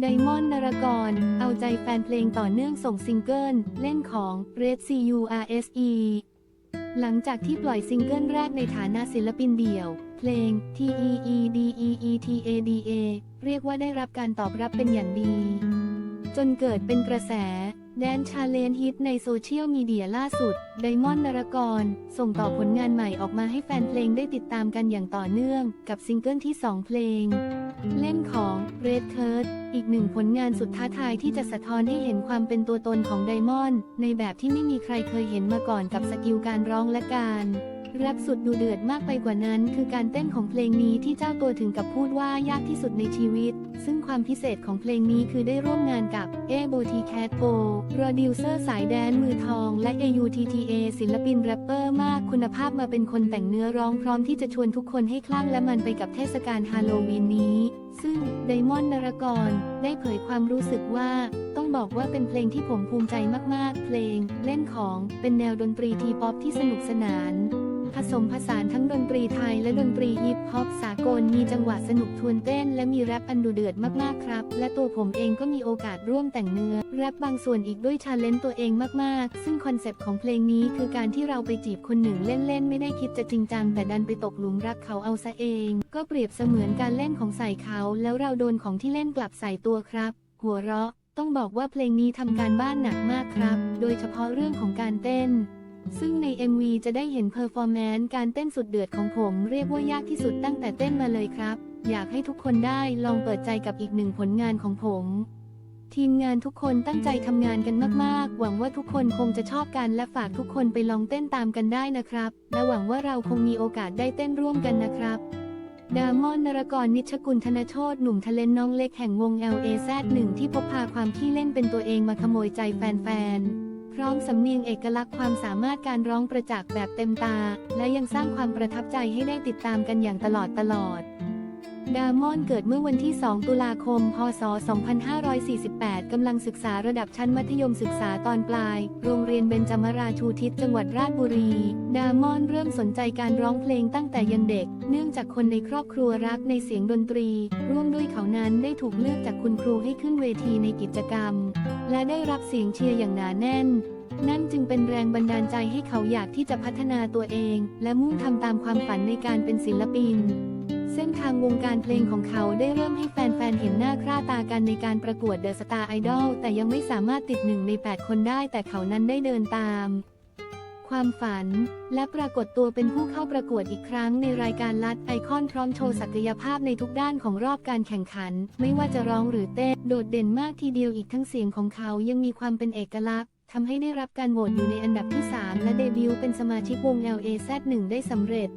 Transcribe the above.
ไดมอนด์นรกร เอาใจแฟนเพลงต่อเนื่องส่งซิงเกิล เล่นของ Red C U R S E หลังจากที่ปล่อยซิงเกิลแรกในฐานะศิลปินเดี่ยว เพลง T E E D E E T A D A เรียกว่าได้รับการตอบรับเป็นอย่างดี จนเกิดเป็นกระแส แดนชาเลนฮิตในโซเชียลมีเดียล่าสุด ไดมอนด์นรกร ส่งต่อผลงานใหม่ออกมาให้แฟนเพลงได้ติดตามกันอย่างต่อเนื่อง กับซิงเกิลที่ 2 เพลง เล่นของ Red c u r t อีกหนึ่งผลงานสุดท้าทายที่จะสะท้อนให้เห็นความเป็นตัวตนของไดมอนด์ในแบบที่ไม่มีใครเคยเห็นมาก่อนกับสกิลการร้องและการ รปสุดดูเดือดมากไปกว่านั้น คือการเต้นของเพลงนี้ที่เจ้าตัวถึงกับพูดว่ายากที่สุดในชีวิต ซึ่งความพิเศษของเพลงนี้คือได้ร่วมงานกับเอโบทีแคทโปโปรดิวเซอร์สายแดนมือทอง และ AUTTA ศิลปินแรปเปอร์มากคุณภาพมาเป็นคนแต่งเนื้อร้องพร้อมที่จะชวนทุกคนให้คลั่งและมันไปกับเทศกาลฮาโลวีนนี้ ซึ่งไดมอนด์นรกร ได้เผยความรู้สึกว่า ต้องบอกว่าเป็นเพลงที่ผมภูมิใจมากๆ เพลง เล่นของเป็นแนวดนตรีทีป๊อปที่สนุกสนาน ผสมผสานทั้งดนตรีไทยและดนตรีฮิปฮอปสากลมีจังหวะสนุกทวนเต้น และมีแรปอันดุเดือดมากๆครับ และตัวผมเองก็มีโอกาสร่วมแต่งเนื้อ แรปบางส่วนอีกด้วยชาเลนจ์ตัวเองมากๆ ซึ่งคอนเซปต์ของเพลงนี้คือการที่เราไปจีบคนหนึ่งเล่นๆ ไม่ได้คิดจะจริงจัง แต่ดันไปตกหลุมรักเขาเอาซะเอง ก็เปรียบเสมือนการเล่นของใส่เขา แล้วเราโดนของที่เล่นกลับใส่ตัวครับ หัวเราะต้องบอกว่าเพลงนี้ทำการบ้านหนักมากครับ โดยเฉพาะเรื่องของการเต้น ซึ่งใน MV จะได้เห็นเพอร์ฟอร์แมนซ์การเต้นสุดเดือดของผม เรียกว่ายากที่สุดตั้งแต่เต้นมาเลยครับ อยากให้ทุกคนได้ลองเปิดใจกับอีกหนึ่งผลงานของผม ทีมงานทุกคนตั้งใจทำงานกันมากๆ หวังว่าทุกคนคงจะชอบกันและฝากทุกคนไปลองเต้นตามกันได้นะครับ และหวังว่าเราคงมีโอกาสได้เต้นร่วมกันนะครับดามอนนรกรนิชกุลธนโชตหนุ่มทะเลนน้องเล็กแห่งวง LAZ หนึ่งที่พบพาความขี้เล่นเป็นตัวเองมาขโมยใจแฟนๆ พร้อมสำเนียงเอกลักษณ์ความสามารถการร้องประจักษ์แบบเต็มตา และยังสร้างความประทับใจให้ได้ติดตามกันอย่างตลอดตลอด ดามอนเกิดเมื่อวันที่ 2 ตุลาคม พศ 2548 กำลังศึกษาระดับชั้นมัธยมศึกษาตอนปลาย โรงเรียนเบญจมราชูทิศจังหวัดราชบุรี ดามอนเริ่มสนใจการร้องเพลงตั้งแต่ยังเด็ก เนื่องจากคนในครอบครัวรักในเสียงดนตรี ร่วมด้วยเขานั้นได้ถูกเลือกจากคุณครูให้ขึ้นเวทีในกิจกรรม และได้รับเสียงเชียร์อย่างหนาแน่นนั่นจึงเป็นแรงบันดาลใจให้เขาอยากที่จะพัฒนาตัวเอง และมุ่งทำตามความฝันในการเป็นศิลปิน เส้นทางวงการเพลงของเขาได้เริ่มให้แฟนๆ เห็นหน้าค่าตากันในการประกวดเดอะสตาร์ไอดอลแต่ยังไม่สามารถติดหนึ่งใน 8 คนได้แต่เขานั้นได้เดินตาม ความฝัน และปรากฏตัวเป็นผู้เข้าประกวดอีกครั้งในรายการลัดไอคอนพร้อมโชว์ศักยภาพในทุกด้านของรอบการแข่งขัน ไม่ว่าจะร้องหรือเต้นโดดเด่นมากทีเดียวอีกทั้งเสียงของเขายังมีความเป็นเอกลักษณ์ทำให้ได้รับการโหวตอยู่ในอันดับที่ 3 และเดบิวต์เป็นสมาชิกวง LAZ1 ได้สำเร็จ